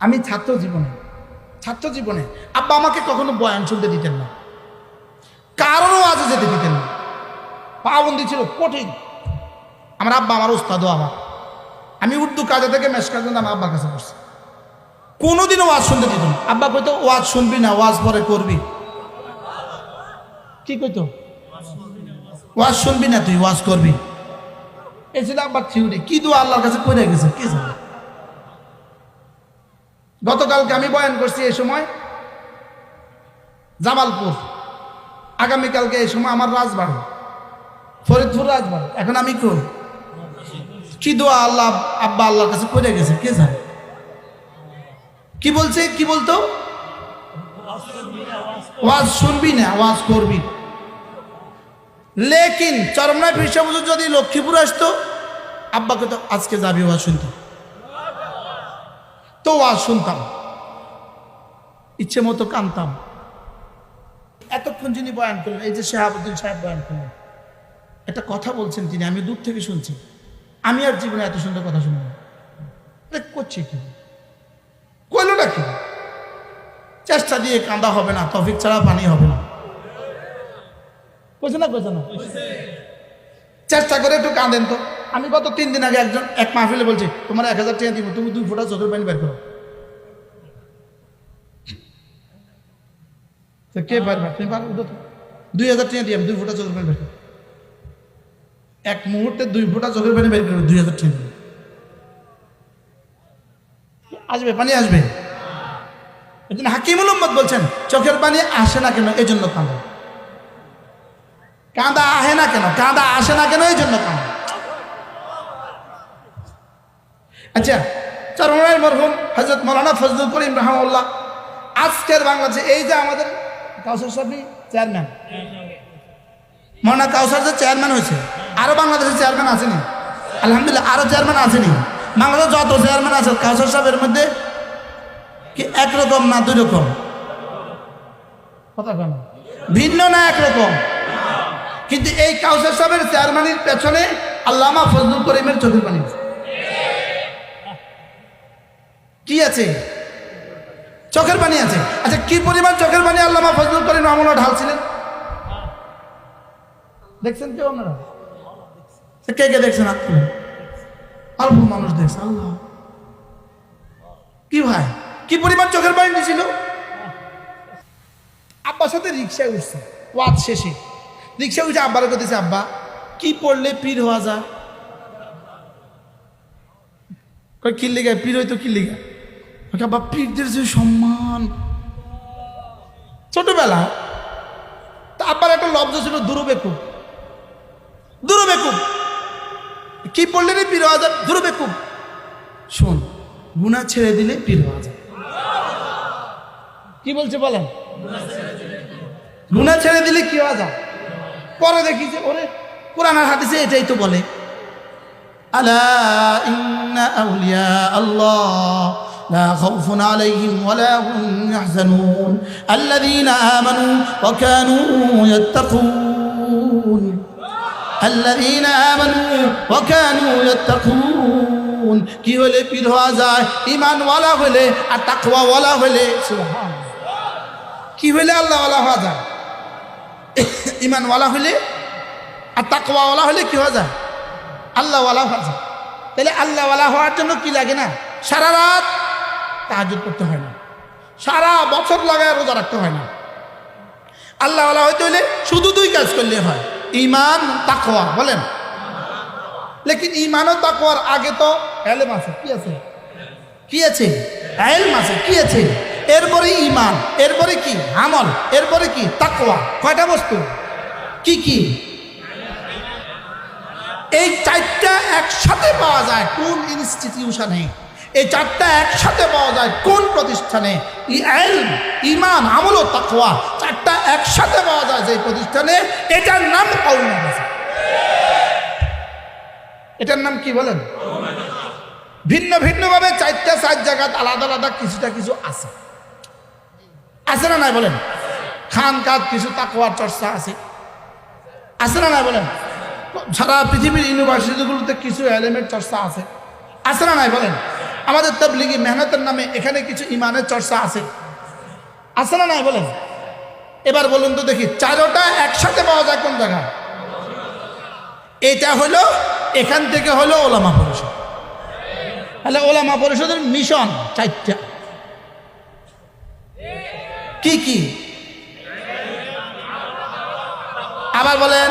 আমি ছাত্র জীবনে ছাত্র জীবনে আব্বা আমাকে কখনো বয়ান শুনতে দিতেন না। কারণও আজও যেতে দিতেন না। পাবন্দি ছিল কঠিন। আমার আব্বা আমার উস্তাদও আমার। আমি উর্দু কাজে থেকে মেশ কাজে আমার আব্বার কাছে পড়ছি। কোনোদিনও ওয়াজ শুনতে দিত না। আব্বা কইতো, ওয়াজ শুনবি না, ওয়াজ পরে করবি। কি কইতো? ওয়াজ শুনবি না, তুই ওয়াজ করবি। এই ছিল আব্বার থিউরি কি দু আল্লাহর কাছে করে গেছে, কি জানে? গতকালকে আমি বয়ান করছি এই সময় জামালপুর। আগামীকালকে এই সময় আমার রাজবাড়ি। ফরিদপুর রাজবাড়ি। এখন আমি কই? কি দোয়া আল্লাহ আব্বা আল্লাহর কাছে করে গেছে? কে জানে? কি বলছে? কি বলতো? ওয়াজ শুনবি না, ওয়াজ করবি। লেকিন চরমনায় ফিরসা বুঝুর যদি লক্ষ্মীপুর আসতো, আব্বাকে তো আজকে যাবি ওয়াজ শুনতে। তো ওয়াজ শুনতাম। ইচ্ছে মতো কানতাম। এতক্ষণ যিনি বয়ান করলেন, এই যে শাহাবুদ্দিন সাহেব বয়ান করলেন, একটা কথা বলছেন তিনি, আমি দূর থেকে শুনছি। আমি আর জীবনে এত সুন্দর কথা শুনি না। এটা করছে কি? কইলটা কি? চেষ্টা দিয়ে কাঁদা হবে না, তফিক ছাড়া পানি হবে না। কইছে না কইছে না? চেষ্টা করে একটু কাঁদেন তো। আমি গত তিন দিন আগে একজন, এক মাহফিলে বলছি, তোমার এক হাজার টাকা দিব, তুমি দুই ফোটা চোখের পানি বের করো। তো কে পারবে? তুমি পারো উঠো। দুই হাজার টাকা দিয়ে দুই ফোঁটা চোখের পানি বের এক মুহূর্তে দুই ফুটা চোখের পানি বের করবে দুই হাজার টাকা আসবে, পানি আসবে। এই হাকিমুল উম্মদ বলছেন, চোখের পানি আসে না কেন? এই জন্য কাঁদো। কাঁদা আহে না কেন? কাঁদা আসে না কেন? এই জন্য কাঁদো। আচ্ছা চরমায়ের মরহুম হজরত মৌলানা ফজলুল করিম রহমাল্লাহ আজকের বাংলাদেশে এই যে আমাদের কাউসার সাহেবই চেয়ারম্যান মৌলানা কাউসার যে চেয়ারম্যান হয়েছে, আরও বাংলাদেশের চেয়ারম্যান আসেনি। আলহামদুলিল্লাহ, আরও চেয়ারম্যান আসেনি। বাংলাদেশ যত চেয়ারম্যান আছে, কাউসার সাহেবের মধ্যে কি একরকম না দুই রকম কথা ভিন্ন না একরকম? কিন্তু এই কাউসার সাহেবের চেয়ারম্যানের পেছনে আল্লামা ফজলুল করিমের চোখের পানি। কি আছে? চোখের পানি আছে। আচ্ছা কি পরিমাণ চোখের পানি আল্লামা ফজলুল করিম রহমান ঢালছিলেন? দেখছেন কেউ আপনারা? কে কে দেখছেন তুলে অল্প মানুষ দেখছে, আল্লাহ। কি ভাই? কি পরিমাণ চোখের পানি দিছিল? আব্বার সাথে রিক্সায় উঠছে, ওয়াজ শেষে। রিক্সায় উঠে আব্বার করতেছে আব্বা, কি পড়লে পীর হওয়া যায়? কি পীর হইতো কি আব্বা, পীরদের যে সম্মান। ছোটবেলা, তা আব্বার একটা লব্জ ছিল দুরবেকুব দুরবেকুব কি পড়লে রে পীর যায় দুরবেকুব শোন, গুণা ছেড়ে দিলে পীর যায় কি বলছে বলেন? গুণা ছেড়ে দিলে কি যায় পরে দেখি যে, ওরে, কোরআন আর হাদিসে এটাই তো বলে, আলা ইন্না আউলিয়া আল্লাহ। لا خوف عليهم ولا هم يحزنون الذين آمنوا وكانوا يتقون الذين آمنوا وكانوا يتقون কি হলে পীর হওয়া যায় ইমান ওয়ালা হলে আর তাকওয়া ওয়ালা হলে সুবহান কি হলে আল্লাহ ওয়ালা হওয়া যায় ইমান ওয়ালা হলে আর তাকওয়া ওয়ালা হলে কি হওয়া যায় আল্লাহ ওয়ালা হওয়া যায় তাহলে আল্লাহ ওয়ালা হওয়ার জন্য কি লাগে না সারা রাত তাহাজুদ করতে হয় না। সারা বছর লাগায় রোজা রাখতে হয় না। আল্লাহ আল্লাহ হইতে হলে শুধু দুই কাজ করলে হয় ইমান তাকোয়া বলেন। লেকিন ইমান ও তাকওয়ার আগে তো এলেম আছে, কি আছে? কি আছে? এলম আছে, কি আছে? এরপরে ইমান এরপরে কি? আমল, এরপরে কি? তাকোয়া কয়টা বস্তু? কি কি? এই চারটা একসাথে পাওয়া যায়, কোন ইনস্টিটিউশনে এই চারটা একসাথে পাওয়া যায়। কোন প্রতিষ্ঠানে? ইমান, আমল ও তাকওয়া। চারটা একসাথে পাওয়া যায় যে প্রতিষ্ঠানে। এটার নাম এটার নাম কি বলেন? ভিন্ন ভিন্নভাবে চারটা চার জায়গা আলাদা আলাদা কিছুটা কিছু আছে। আছে না নাই বলেন? খান কাজ কিছু তাকওয়ার চর্চা আছে। আছে না নাই বলেন? সারা পৃথিবীর ইউনিভার্সিটিগুলোতে কিছু এলিমেন্ট চর্চা আছে। আছে না নাই বলেন? আমাদের তবলিগি মেহনতের নামে এখানে কিছু ইমানের চর্চা আছে। আছে না নাই বলেন? এবার বলুন তো দেখি, চারোটা একসাথে পাওয়া যায় কোন জায়গায় এটা হলো, এখান থেকে হলো ওলামা পরিষদ। তাহলে ওলামা পরিষদের মিশন চারটা। কি কি? আবার বলেন